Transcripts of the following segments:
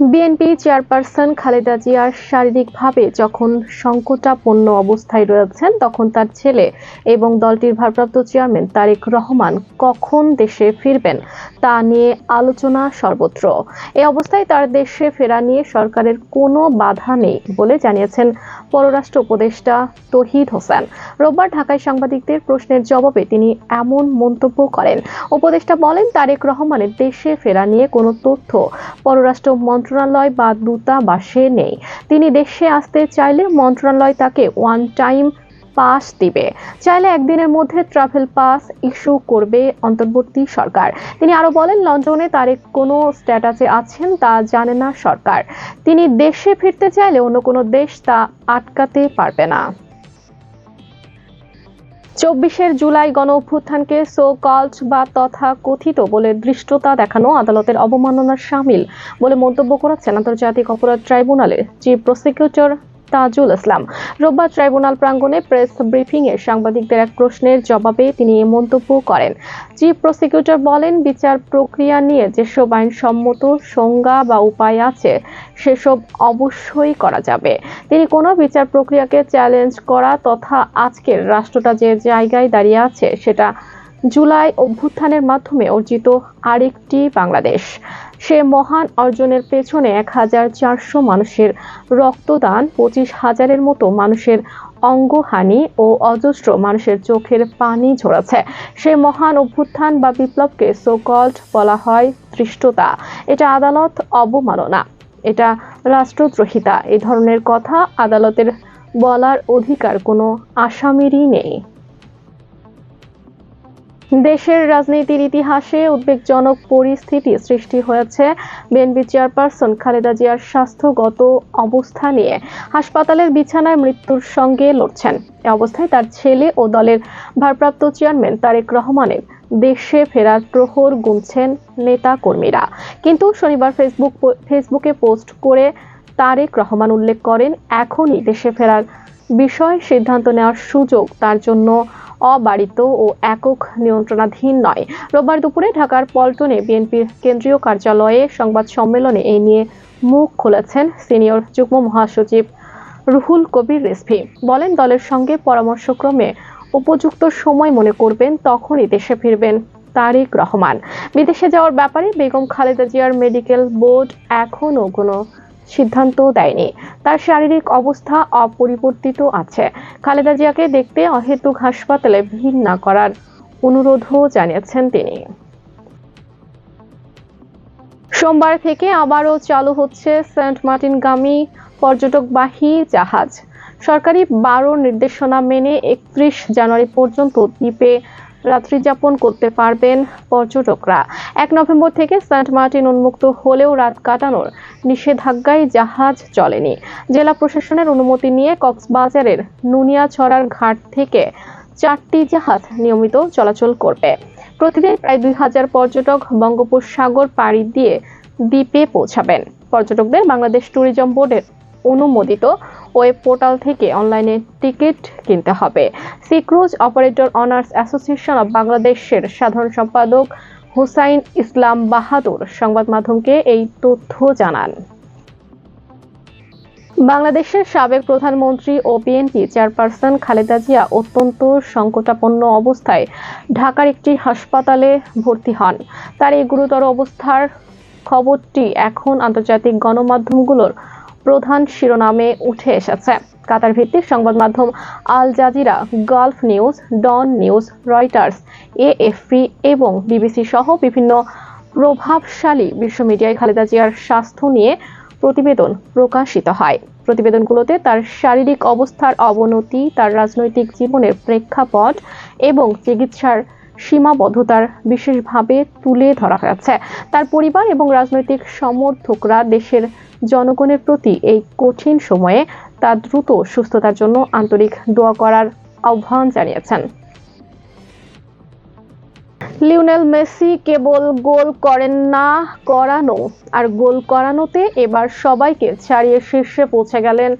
BNP chairperson Khaleda জিয়ার শারীরিকভাবে যখন সংকটাপন্ন অবস্থায় রয়েছেন, তখন তার ছেলে এবং দলটির ভারপ্রাপ্ত চেয়ারম্যান তারেক রহমান কখন দেশে ফিরবেন তা নিয়ে আলোচনা সর্বত্র। এ অবস্থায় তার দেশে ফেরা নিয়ে সরকারের কোনো বাধা নেই বলে জানিয়েছেন পররাষ্ট্র উপদেষ্টা তহিদ হোসেন। রোববার ঢাকায় সাংবাদিকদের প্রশ্নের জবাবে তিনি এমন মন্তব্য করেন। উপদেষ্টা বলেন, তারেক রহমানের দেশে ফেরা নিয়ে কোনো তথ্য পররাষ্ট্র মন্ত্রণালয় বা দূতাবাসে নেই। তিনি দেশে আসতে চাইলে মন্ত্রণালয় তাকে ওয়ান টাইম পাস দিবে। চাইলে একদিনের মধ্যে ট্রাভেল পাস ইস্যু করবে অন্তর্বর্তী সরকার। তিনি আরও বলেন, লন্ডনে তারেক কোনো স্ট্যাটাসে আছেন তা জানে না সরকার। তিনি দেশে ফিরতে চাইলে অন্য কোনো দেশ তা আটকাতে পারবে না। চব্বিশের জুলাই গণ অভ্যুত্থানকে সো কল্ড বা তথা কথিত বলে দৃষ্টতা দেখানো আদালতের অবমাননার সামিল বলে মন্তব্য করেছেন আন্তর্জাতিক অপরাধ ট্রাইব্যুনালের চিফ প্রসিকিউটর তাজুল ইসলাম। রোববার ট্রাইব্যুনাল প্রাঙ্গণে প্রেস ব্রিফিং এ সাংবাদিকদের এক প্রশ্নের জবাবে তিনি এ মন্তব্য করেন। চিফ প্রসিকিউটর বলেন, বিচার প্রক্রিয়া নিয়ে যেসব আইনসম্মত সংজ্ঞা বা উপায় আছে, সেসব অবশ্যই করা যাবে। তিনি কোনো বিচার প্রক্রিয়াকে চ্যালেঞ্জ করা তথা আজকের রাষ্ট্রটা যে জায়গায় দাঁড়িয়ে আছে, সেটা জুলাই অভ্যুত্থানের মাধ্যমে অর্জিত আরেকটি বাংলাদেশ। সে মহান অর্জনের পেছনে এক হাজার চারশো মানুষের রক্তদান, পঁচিশ হাজারের মতো মানুষের অঙ্গহানি ও অজস্র মানুষের চোখের পানি ঝরেছে। সে মহান অভ্যুত্থান বা বিপ্লবকে সোকল্ড বলা হয় ধৃষ্টতা। এটা আদালত অবমাননা। এটা রাষ্ট্রদ্রোহিতা। এ ধরনের কথা আদালতের বলার অধিকার কোনো আসামিরই নেই। দেশের রাজনীতির ইতিহাসে উদ্বেগজনক পরিস্থিতি সৃষ্টি হয়েছে বিএনপি চেয়ারপারসন খালেদা জিয়ার স্বাস্থ্যগত অবস্থা নিয়ে। হাসপাতালের বিছানায় মৃত্যুর সঙ্গে লড়ছেন। এ অবস্থায় তার ছেলে ও দলের ভারপ্রাপ্ত চেয়ারম্যান তারেক রহমানের দেশে ফেরার প্রহর গুনছেন নেতা কর্মীরা কিন্তু শনিবার ফেসবুক ফেসবুকে পোস্ট করে তারেক রহমান উল্লেখ করেন, এখনই দেশে ফেরার বিষয় সিদ্ধান্ত নেওয়ার সুযোগ তার জন্য অবারিত ও একক নিয়ন্ত্রণাধীন নয়। রোববার দুপুরে ঢাকার পল্টনে বিএনপির কেন্দ্রীয় কার্যালয়ে সংবাদ সম্মেলনে এই নিয়ে মুখ খুলেছেন সিনিয়র যুগ্ম মহাসচিব রুহুল কবির রেসভি বলেন, দলের সঙ্গে পরামর্শক্রমে উপযুক্ত সময় মনে করবেন, তখনই দেশে ফিরবেন তারেক রহমান। বিদেশে যাওয়ার ব্যাপারে বেগম খালেদা জিয়ার মেডিকেল বোর্ড এখনও কোনো সিদ্ধান্ত দেয়নি। তার শারীরিক অবস্থা অপরিবর্তিত আছে। খালেদা জিয়াকে দেখতে অহেতুক হাসপাতালে ভিড় না করার অনুরোধও জানিয়েছেন তিনি। সোমবার থেকে আবারও চালু হচ্ছে সেন্ট মার্টিনগামী পর্যটকবাহী জাহাজ। সরকারি বারো নির্দেশনা মেনে একত্রিশ জানুয়ারি পর্যন্ত দ্বীপে রাত্রি যাপন করতে পারবেন পর্যটকরা। এক নভেম্বর থেকে সেন্ট মার্টিন উন্মুক্ত হলেও রাত কাটানোর নিষেধাজ্ঞায় জাহাজ চলেনি। জেলা প্রশাসনের অনুমতি নিয়ে কক্সবাজারের নুনিয়াছড়ার ঘাট থেকে চারটি জাহাজ নিয়মিত চলাচল করবে। প্রতিদিন প্রায় দুই হাজার পর্যটক বঙ্গোপসাগর পাড়ি দিয়ে দ্বীপে পৌঁছাবেন। পর্যটকদের বাংলাদেশ ট্যুরিজম বোর্ডের অনুমোদিত ওয়েব পোর্টাল থেকে অনলাইনে টিকিট কিনতে হবে। Sea cruise operator owners association of বাংলাদেশের সাধারণ সম্পাদক হুসাইন ইসলাম বাহাদুর সংবাদ মাধ্যমকে এই তথ্য জানান। বাংলাদেশের সাবেক প্রধানমন্ত্রী ও বিএনপি চেয়ারপারসন খালেদা জিয়া অত্যন্ত সংকটাপন্ন অবস্থায় ঢাকার একটি হাসপাতালে ভর্তি হন। তার এই গুরুতর অবস্থার খবরটি এখন আন্তর্জাতিক গণমাধ্যমগুলোর প্রধান শিরোনামে উঠে এসেছে। কাতার ভিত্তিক সংবাদ মাধ্যম Al Jazeera, Gulf News, Dawn News, Reuters, AFP এবং বিবিসি সহ বিভিন্ন প্রভাবশালী বিশ্ব মিডিয়ায় খালেদা জিয়ার স্বাস্থ্য নিয়ে প্রতিবেদন প্রকাশিত হয়। প্রতিবেদনগুলোতে তার শারীরিক অবস্থার অবনতি, তার রাজনৈতিক জীবনের প্রেক্ষাপট এবং চিকিৎসার সীমাবদ্ধতার বিশেষভাবে তুলে ধরা হয়েছে। তার পরিবার এবং রাজনৈতিক সমর্থকরা দেশের জনগণের প্রতি এই কঠিন সময়ে তার দ্রুত সুস্থতার জন্য আন্তরিক দোয়া করার আহ্বান জানিয়েছেন। লিওনেল মেসি কেবল গোল করেন না, করানো আর গোল করানোতে এবার সবাইকে ছাড়িয়ে শীর্ষে পৌঁছে গেলেন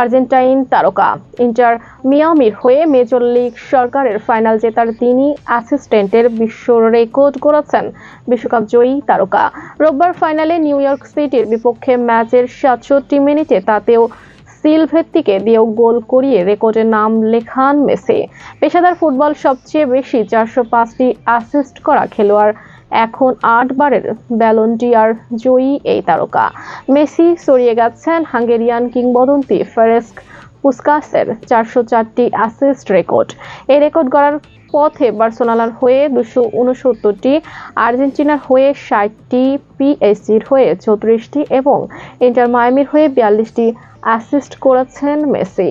আর্জেন্টাইন তারকা। ইন্টার মিয়ামির হয়ে মেজর লিগ সরকারের ফাইনাল জেতার তিনি অ্যাসিস্ট্যান্টের বিশ্ব রেকর্ড করেছেন বিশ্বকাপ জয়ী তারকা। রোববার ফাইনালে নিউ ইয়র্ক সিটির বিপক্ষে ম্যাচের সাতষট্টি মিনিটে তাতেও সিলভেত্তিকে দিয়েও গোল করিয়ে রেকর্ডে নাম লেখান মেসি। পেশাদার ফুটবল সবচেয়ে বেশি চারশো পাঁচটি অ্যাসিস্ট করা খেলোয়াড় এখন আটবারের ব্যালন্ডিয়ার জয়ী এই তারকা। মেসি সরিয়ে গেছেন হাঙ্গেরিয়ান কিংবদন্তি ফেরেস্ক পুস্কাসের চারশো চারটি অ্যাসিস্ট রেকর্ড এই রেকর্ড গড়ার পথে বার্সোনালার হয়ে দুশো উনসত্তরটি, আর্জেন্টিনার হয়ে ষাটটি, পিএসজির হয়ে চৌত্রিশটি এবং ইন্টার মায়ামির হয়ে বিয়াল্লিশটি অ্যাসিস্ট করেছেন মেসি।